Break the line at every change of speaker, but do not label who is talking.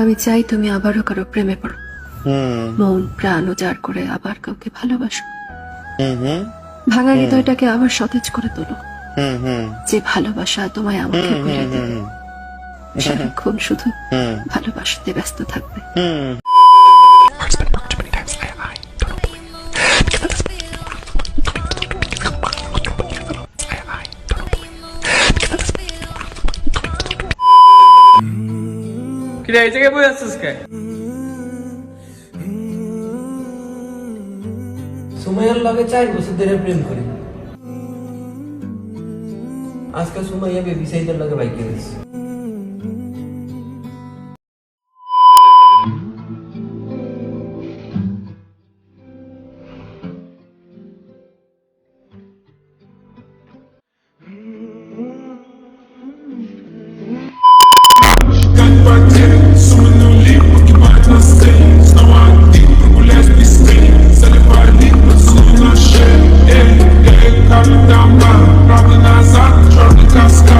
আমি চাই তুমি আবারও কারও প্রেমে পড়ো। মন প্রাণ উজাড় করে আবার কাউকে ভালোবাসো। ভাঙা হৃদয়টাকে আবার সতেজ করে তোলো। যে ভালোবাসা তোমায় আমাকে ভুলে দেবে সারাক্ষণ শুধু ভালোবাসতে ব্যস্ত থাকবে।
কিরে, এই জায়গায় বই আছিস কে?
সুমাইয়ার লগে চার বছর ধরে প্রেম করি। আজকে সুমাইয়া বেবি সাইদের লগে বাইকে গেছে
Robin Azad, Charlie Casca.